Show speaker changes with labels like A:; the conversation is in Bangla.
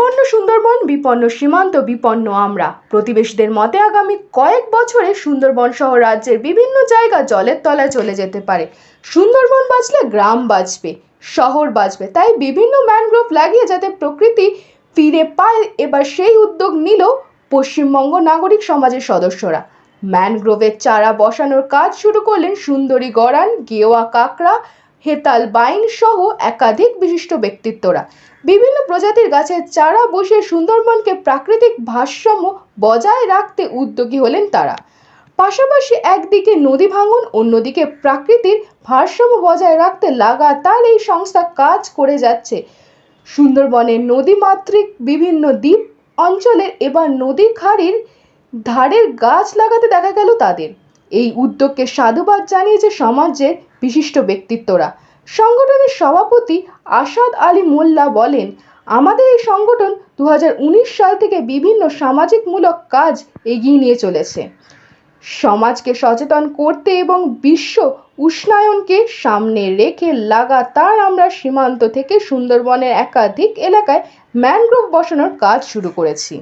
A: বিপন্ন সুন্দরবন, বিপন্ন সীমান্ত, বিপন্ন আমরা। প্রতিবেশীদের মতে আগামী কয়েক বছরে সুন্দরবন সহ রাজ্যের বিভিন্ন জায়গা জলের তলায় চলে যেতে পারে। সুন্দরবন বাঁচলে গ্রাম বাঁচবে, শহর বাঁচবে, তাই বিভিন্ন ম্যানগ্রোভ লাগিয়ে যাতে প্রকৃতি ফিরে পায়, এবার সেই উদ্যোগ নিল পশ্চিমবঙ্গ নাগরিক সমাজের সদস্যরা। ম্যানগ্রোভের চারা বসানোর কাজ শুরু করলেন সুন্দরী গড়ান, গেওয়া কাকড়া হেতাল, বাইন সহ একাধিক বিশিষ্ট ব্যক্তিত্বরা। বিভিন্ন প্রজাতির গাছের চারা বসে সুন্দরবনকে প্রাকৃতিক ভারসাম্য বজায় রাখতে উদ্যোগী হলেন তারা। পাশাপাশি একদিকে নদী ভাঙন, অন্যদিকে প্রাকৃতির ভারসাম্য বজায় রাখতে লাগাতার এই সংস্থা কাজ করে যাচ্ছে। সুন্দরবনের নদীমাতৃক বিভিন্ন দ্বীপ অঞ্চলের এবার নদী খাড়ির ধারের গাছ লাগাতে দেখা গেল তাদের। এই উদ্যোগকে সাধুবাদ জানিয়েছে সমাজের বিশিষ্ট ব্যক্তিত্বরা। সংগঠনের সভাপতি আসাদ আলী মোল্লা বলেন, আমাদের এই সংগঠন দু হাজার উনিশ সাল থেকে বিভিন্ন সামাজিকমূলক কাজ এগিয়ে নিয়ে চলেছে। সমাজকে সচেতন করতে এবং বিশ্ব উষ্ণায়নকে সামনে রেখে লাগাতার আমরা সীমান্ত থেকে সুন্দরবনের একাধিক এলাকায় ম্যানগ্রোভ বসানোর কাজ শুরু করেছি।